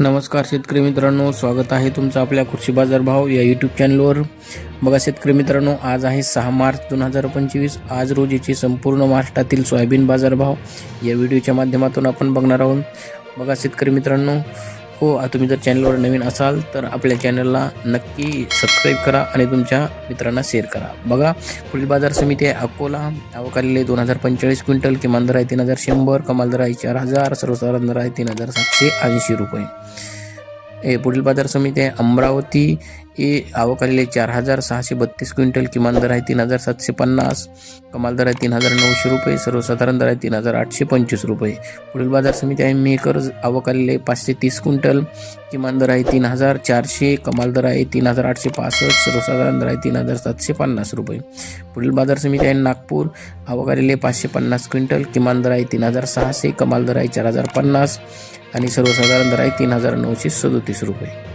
नमस्कार शेतकरी मित्रांनो स्वागत आहे तुमचं आपल्या कृषी बाजार भाव या यूट्यूब चॅनलवर बघा शेतकरी मित्रांनो आज आहे सहा मार्च दोन हजार पंचवीस. आज रोजीचे संपूर्ण महाराष्ट्रातील सोयाबीन बाजारभाव या व्हिडिओच्या माध्यमातून आपण बघणार आहोत. बघा शेतकरी मित्रांनो हो तुम्ही जर चॅनलवर नवीन असाल तर आपल्या चॅनलला नक्की सबस्क्राईब करा आणि तुमच्या मित्रांना शेअर करा. बघा पुढील बाजार समिती आहे अकोला. अवकालेले दोन हजार पंचेचाळीस क्विंटल किमान दर आहे तीन हजार शंभर कमाल दर आहे चार हजार सर्वसाधारण दर आहे तीन हजार सातशे ऐंशी रुपये. ए पुढील बाजार समिती आहे अमरावती. ए अवकालीले चार हजार सहाशे बत्तीस क्विंटल किमान दर आहे तीन हजार सातशे पन्नास. कमाल दर आहे तीन हजार नऊशे रुपये. सर्वसाधारण दर आहे तीन हजार आठशे पंचवीस रुपये. पुढील बाजार समिती आहे मेकर आवक पाचशे तीस क्विंटल. किमान दर आहे तीन हजार चारशे. कमाल दर आहे तीन हजार आठशे पासष्ट. सर्वसाधारण दर आहे तीन हजार सातशे पन्नास रुपये. पुढील बाजार समिती आहे नागपूर. आवक पाचशे पन्नास क्विंटल. किमान दर आहे तीन हजार सहाशे. कमाल दर आहे चार हजार पन्नास. आणि सर्वसाधारण दर आहे तीन हजार नऊशे सदोतीस रुपये.